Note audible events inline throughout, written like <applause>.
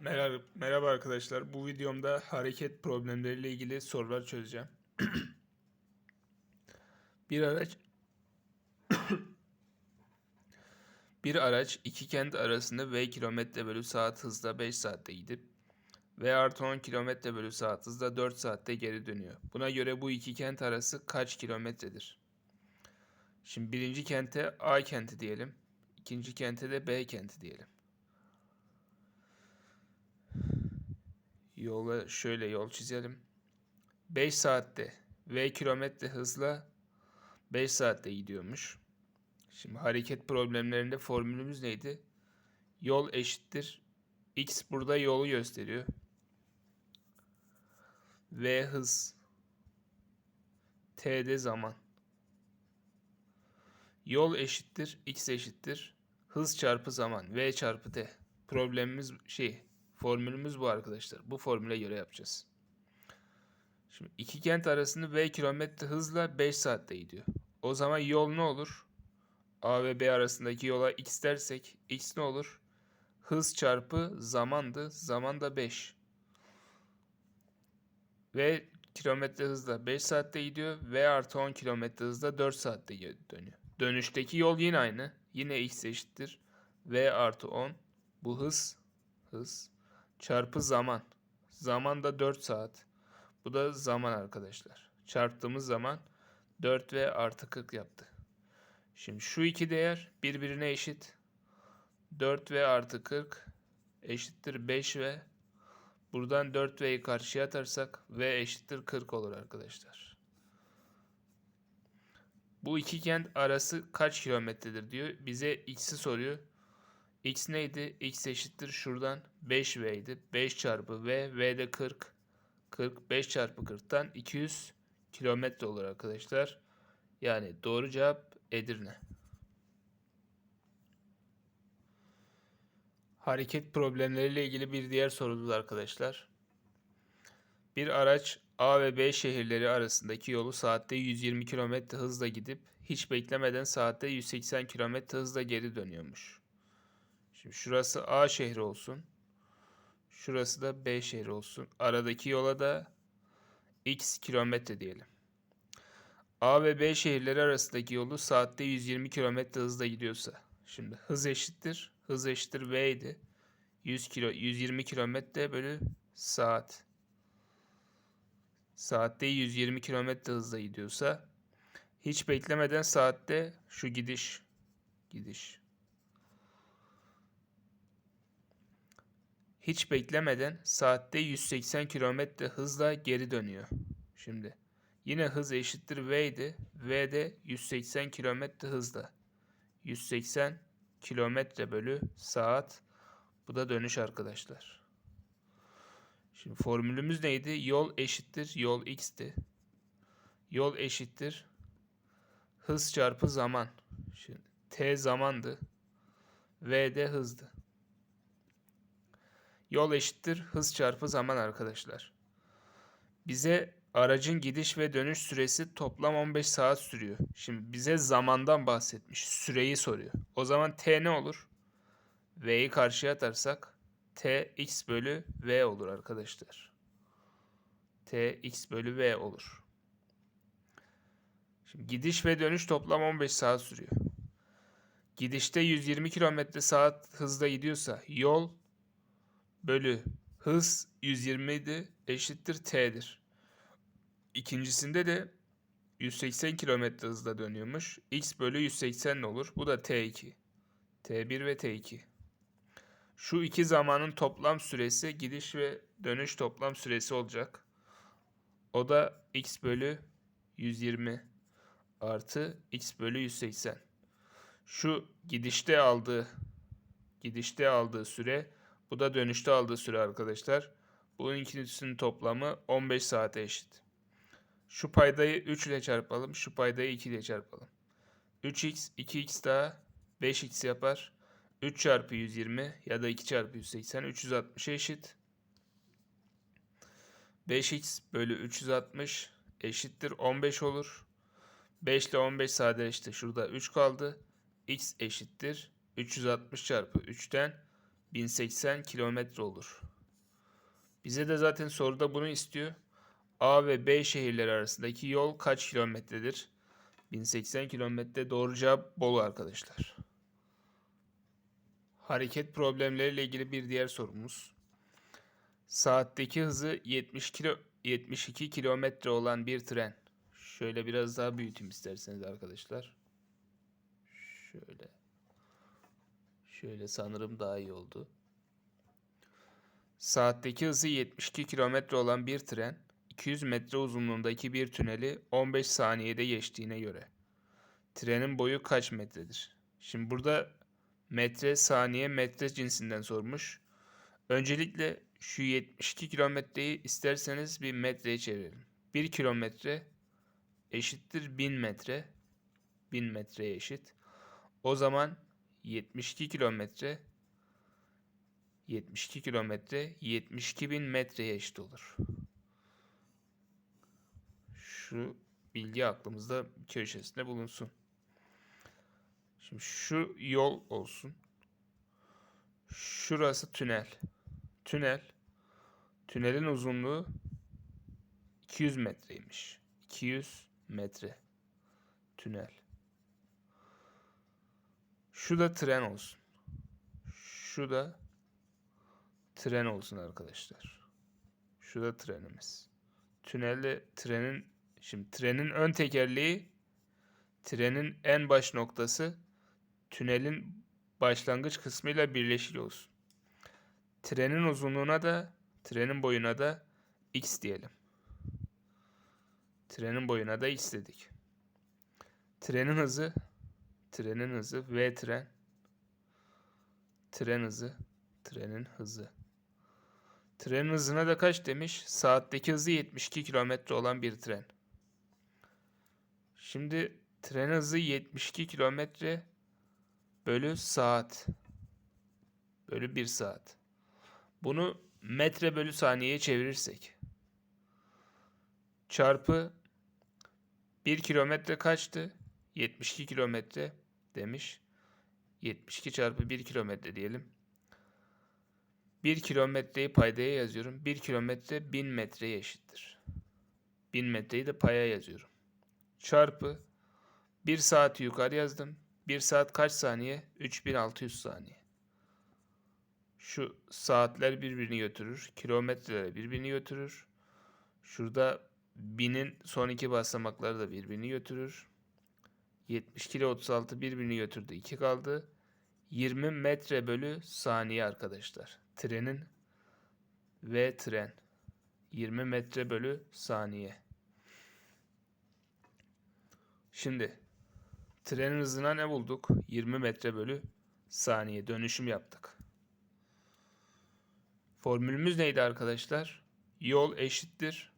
Merhaba, merhaba arkadaşlar. Bu videomda hareket problemleriyle ilgili sorular çözeceğim. <clears throat> Bir araç <coughs> bir araç iki kent arasında v kilometre bölü saat hızla 5 saatte gidip v artı 10 kilometre bölü saat hızla 4 saatte geri dönüyor. Buna göre bu iki kent arası kaç kilometredir? Şimdi birinci kente A kenti diyelim. ikinci kente de B kenti diyelim. Yola şöyle yol çizelim. 5 saatte v kilometre hızla 5 saatte gidiyormuş. Şimdi hareket problemlerinde formülümüz neydi? Yol eşittir. X burada yolu gösteriyor. V hız. T de zaman. Yol eşittir. X eşittir. Hız çarpı zaman. V çarpı T. Problemimiz şey Formülümüz bu arkadaşlar. Bu formüle göre yapacağız. Şimdi iki kent arasında V kilometre hızla 5 saatte gidiyor. O zaman yol ne olur? A ve B arasındaki yola x dersek x ne olur? Hız çarpı zamandı. Zaman da 5. V kilometre hızla 5 saatte gidiyor. V artı 10 kilometre hızla 4 saatte dönüyor. Dönüşteki yol yine aynı. Yine x eşittir. V artı 10. Bu hız. Hız çarpı zaman. Zaman da 4 saat. Bu da zaman arkadaşlar. Çarptığımız zaman 4 ve artı 40 yaptı. Şimdi şu iki değer birbirine eşit. 4 ve artı 40 eşittir 5 ve buradan 4 ve'yi karşıya atarsak v eşittir 40 olur arkadaşlar. Bu iki kent arası kaç kilometredir diyor. Bize x'i soruyor. X neydi? X eşittir şuradan 5V idi. 5 çarpı V. V de 40. 40. 5 çarpı 40'tan 200 kilometre olur arkadaşlar. Yani doğru cevap Edirne. Hareket problemleriyle ilgili bir diğer sorumuz arkadaşlar. Bir araç A ve B şehirleri arasındaki yolu saatte 120 km hızla gidip hiç beklemeden saatte 180 km hızla geri dönüyormuş. Şimdi şurası A şehri olsun. Şurası da B şehri olsun. Aradaki yola da x kilometre diyelim. A ve B şehirleri arasındaki yolu saatte 120 kilometre hızla gidiyorsa. Şimdi hız eşittir. Hız eşittir V idi. 100 kilo, 120 kilometre bölü saat. Saatte 120 kilometre hızla gidiyorsa hiç beklemeden saatte şu gidiş gidiş hiç beklemeden saatte 180 km hızla geri dönüyor. Şimdi yine hız eşittir v idi. V de 180 km hızla. 180 km bölü saat. Bu da dönüş arkadaşlar. Şimdi formülümüz neydi? Yol eşittir yol x'ti. Yol eşittir hız çarpı zaman. Şimdi t zamandı. V de hızdı. Yol eşittir hız çarpı zaman arkadaşlar. Bize aracın gidiş ve dönüş süresi toplam 15 saat sürüyor. Şimdi bize zamandan bahsetmiş. Süreyi soruyor. O zaman t ne olur? V'yi karşıya atarsak t x bölü v olur arkadaşlar. t x bölü v olur. Şimdi gidiş ve dönüş toplam 15 saat sürüyor. Gidişte 120 km saat hızla gidiyorsa yol bölü hız 120 idi eşittir t'dir. İkincisinde de 180 km hızla dönüyormuş. x bölü 180 olur. Bu da t2. t1 ve t2. Şu iki zamanın toplam süresi gidiş ve dönüş toplam süresi olacak. O da x bölü 120 artı x bölü 180. Şu gidişte aldığı gidişte aldığı süre bu da dönüşte aldığı süre arkadaşlar. Bunun ikincisinin toplamı 15 saate eşit. Şu paydayı 3 ile çarpalım. Şu paydayı 2 ile çarpalım. 3x 2x daha 5x yapar. 3 çarpı 120 ya da 2 çarpı 180 360 eşit. 5x bölü 360 eşittir 15 olur. 5 ile 15 sadeleşti. Şurada 3 kaldı. x eşittir 360 çarpı 3'ten 1080 kilometre olur. Bize de zaten soruda bunu istiyor. A ve B şehirleri arasındaki yol kaç kilometredir? 1080 kilometre doğru cevap Bolu arkadaşlar. Hareket problemleriyle ilgili bir diğer sorumuz. Saatteki hızı 70 kilo 72 kilometre olan bir tren. Şöyle biraz daha büyüteyim isterseniz arkadaşlar. Şöyle. Şöyle sanırım daha iyi oldu. Saatteki hızı 72 kilometre olan bir tren 200 metre uzunluğundaki bir tüneli 15 saniyede geçtiğine göre trenin boyu kaç metredir? Şimdi burada metre, saniye, metre cinsinden sormuş. Öncelikle şu 72 kilometreyi isterseniz bir metreye çevirelim. 1 kilometre eşittir 1000 metre. 1000 metreye eşit. O zaman 72 kilometre 72 kilometre 72 bin metreye eşit olur. Şu bilgi aklımızda köşesinde bulunsun. Şimdi şu yol olsun. Şurası tünel. Tünel. Tünelin uzunluğu 200 metreymiş. 200 metre. Tünel. Şu da tren olsun. Şu da tren olsun arkadaşlar. Şu da trenimiz. Tünelde trenin şimdi trenin ön tekerleği trenin en baş noktası tünelin başlangıç kısmıyla birleşik olsun. Trenin uzunluğuna da trenin boyuna da x diyelim. Trenin boyuna da x dedik. Trenin hızı trenin hızı v tren tren hızı trenin hızı. Trenin hızına da kaç demiş? Saatteki hızı 72 kilometre olan bir tren. Şimdi tren hızı 72 kilometre bölü saat bölü 1 saat. Bunu metre bölü saniyeye çevirirsek çarpı 1 kilometre kaçtı? 72 kilometre demiş. 72 çarpı 1 kilometre diyelim. 1 kilometreyi paydaya yazıyorum. 1 kilometre 1000 metreye eşittir. 1000 metreyi de paya yazıyorum. Çarpı 1 saati yukarı yazdım. 1 saat kaç saniye? 3600 saniye. Şu saatler birbirini götürür. Kilometreler birbirini götürür. Şurada binin son iki basamakları da birbirini götürür. 72 ile 36 birbirini götürdü. 2 kaldı. 20 metre bölü saniye arkadaşlar. Trenin ve tren. 20 metre bölü saniye. Şimdi trenin hızına ne bulduk? 20 metre bölü saniye dönüşüm yaptık. Formülümüz neydi arkadaşlar? Yol eşittir.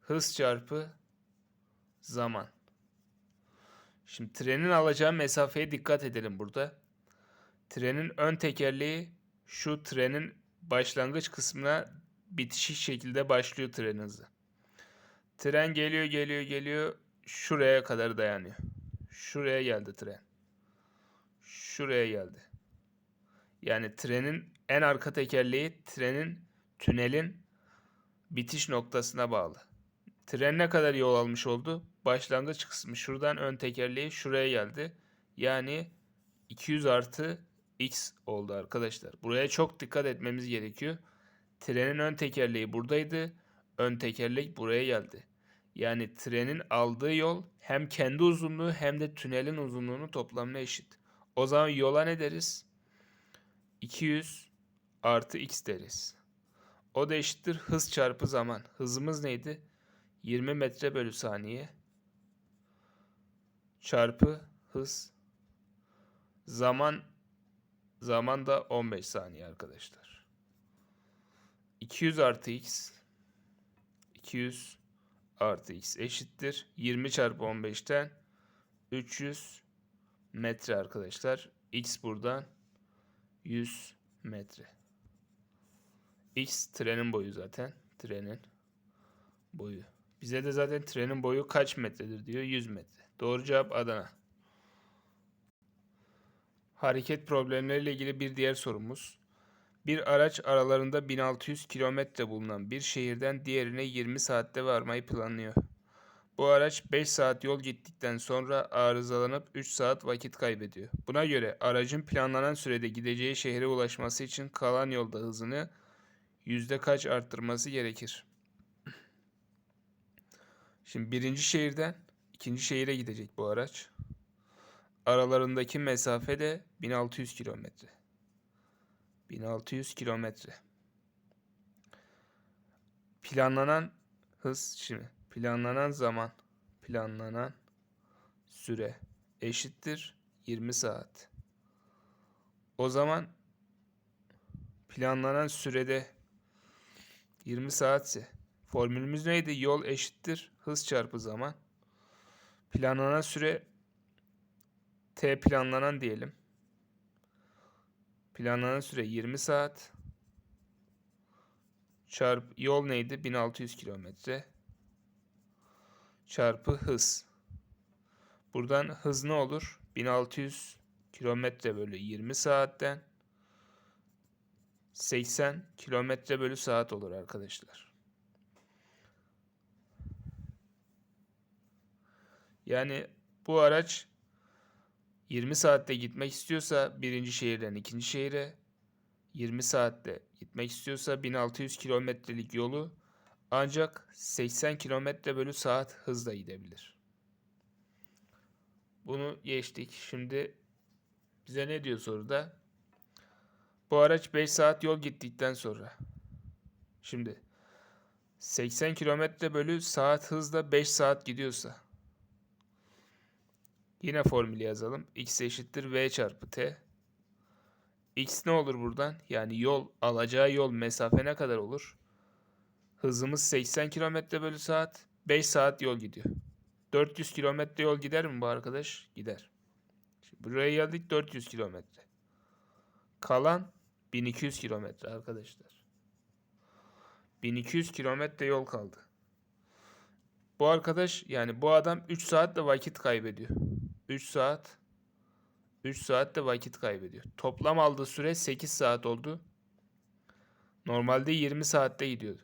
Hız çarpı zaman. Şimdi trenin alacağı mesafeye dikkat edelim burada. Trenin ön tekerleği şu trenin başlangıç kısmına bitişik şekilde başlıyor tren hızı. Tren geliyor geliyor geliyor şuraya kadar dayanıyor. Şuraya geldi tren. Şuraya geldi. Yani trenin en arka tekerleği trenin tünelin bitiş noktasına bağlı. Tren ne kadar yol almış oldu? Başlangıç kısmı şuradan ön tekerleği şuraya geldi. Yani 200 artı x oldu arkadaşlar. Buraya çok dikkat etmemiz gerekiyor. Trenin ön tekerleği buradaydı. Ön tekerlek buraya geldi. Yani trenin aldığı yol hem kendi uzunluğu hem de tünelin uzunluğunu toplamına eşit. O zaman yola ne deriz? 200 artı x deriz. O da eşittir hız çarpı zaman. Hızımız neydi? 20 metre bölü saniye çarpı hız zaman zaman da 15 saniye arkadaşlar. 200 artı x 200 artı x eşittir 20 çarpı 15'ten 300 metre arkadaşlar. X buradan 100 metre. X trenin boyu zaten. Trenin boyu. Bize de zaten trenin boyu kaç metredir diyor. 100 metre. Doğru cevap Adana. Hareket problemleriyle ilgili bir diğer sorumuz. Bir araç aralarında 1600 kilometre bulunan bir şehirden diğerine 20 saatte varmayı planlıyor. Bu araç 5 saat yol gittikten sonra arızalanıp 3 saat vakit kaybediyor. Buna göre aracın planlanan sürede gideceği şehre ulaşması için kalan yolda hızını yüzde kaç arttırması gerekir? Şimdi birinci şehirden ikinci şehire gidecek bu araç. Aralarındaki mesafe de 1600 kilometre. 1600 kilometre. Planlanan hız şimdi planlanan zaman planlanan süre eşittir 20 saat. O zaman planlanan sürede 20 saatse formülümüz neydi? Yol eşittir hız çarpı zaman. Planlanan süre T planlanan diyelim. Planlanan süre 20 saat. Çarp yol neydi? 1600 kilometre. Çarpı hız. Buradan hız ne olur? 1600 kilometre bölü 20 saatten 80 kilometre bölü saat olur arkadaşlar. Yani bu araç 20 saatte gitmek istiyorsa birinci şehirden ikinci şehire 20 saatte gitmek istiyorsa 1600 kilometrelik yolu ancak 80 kilometre bölü saat hızla gidebilir. Bunu geçtik. Şimdi bize ne diyor soruda? Bu araç 5 saat yol gittikten sonra. Şimdi 80 kilometre bölü saat hızla 5 saat gidiyorsa Yine formülü yazalım. X eşittir V çarpı T. X ne olur buradan? Yani yol, alacağı yol mesafe ne kadar olur? Hızımız 80 km bölü saat. 5 saat yol gidiyor. 400 kilometre yol gider mi bu arkadaş? Gider. Şimdi buraya geldik 400 kilometre. Kalan 1200 kilometre arkadaşlar. 1200 kilometre yol kaldı. Bu arkadaş yani bu adam 3 saatte vakit kaybediyor. 3 saat 3 saatte vakit kaybediyor. Toplam aldığı süre 8 saat oldu. Normalde 20 saatte gidiyordu.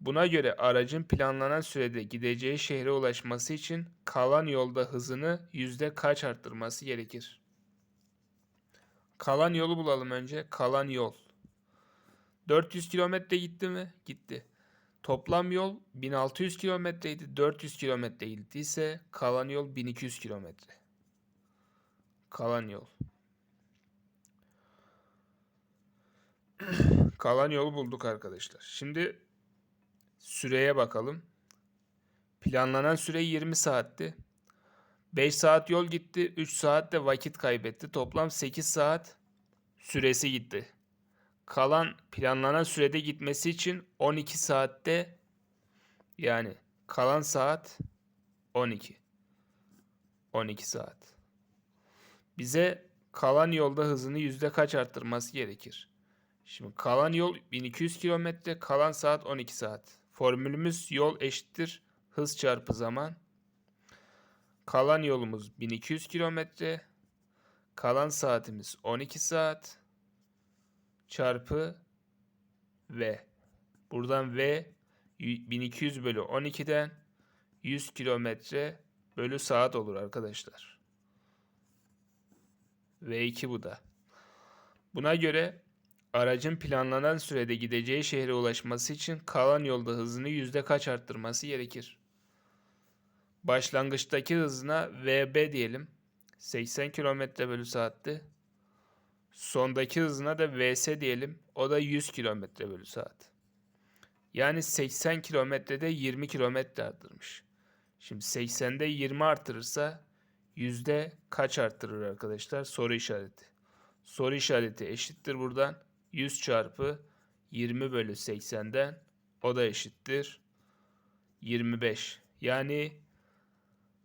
Buna göre aracın planlanan sürede gideceği şehre ulaşması için kalan yolda hızını yüzde kaç arttırması gerekir? Kalan yolu bulalım önce. Kalan yol. 400 kilometre gitti mi? Gitti. Toplam yol 1600 kilometreydi. 400 kilometre gittiyse kalan yol 1200 kilometre. Kalan yol. <clears throat> kalan yolu bulduk arkadaşlar. Şimdi süreye bakalım. Planlanan süre 20 saatti. 5 saat yol gitti. 3 saat de vakit kaybetti. Toplam 8 saat süresi gitti kalan planlanan sürede gitmesi için 12 saatte yani kalan saat 12. 12 saat. Bize kalan yolda hızını yüzde kaç arttırması gerekir? Şimdi kalan yol 1200 kilometre, kalan saat 12 saat. Formülümüz yol eşittir hız çarpı zaman. Kalan yolumuz 1200 kilometre. Kalan saatimiz 12 saat çarpı V. Buradan V 1200 bölü 12'den 100 kilometre bölü saat olur arkadaşlar. V2 bu da. Buna göre aracın planlanan sürede gideceği şehre ulaşması için kalan yolda hızını yüzde kaç arttırması gerekir? Başlangıçtaki hızına VB diyelim. 80 km bölü saatte. Sondaki hızına da vs diyelim. O da 100 km bölü saat. Yani 80 kilometrede 20 kilometre arttırmış. Şimdi 80'de 20 artırırsa yüzde kaç arttırır arkadaşlar? Soru işareti. Soru işareti eşittir buradan. 100 çarpı 20 bölü 80'den o da eşittir 25. Yani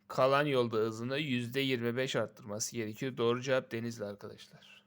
kalan yolda hızını %25 arttırması gerekiyor. Doğru cevap Denizli arkadaşlar.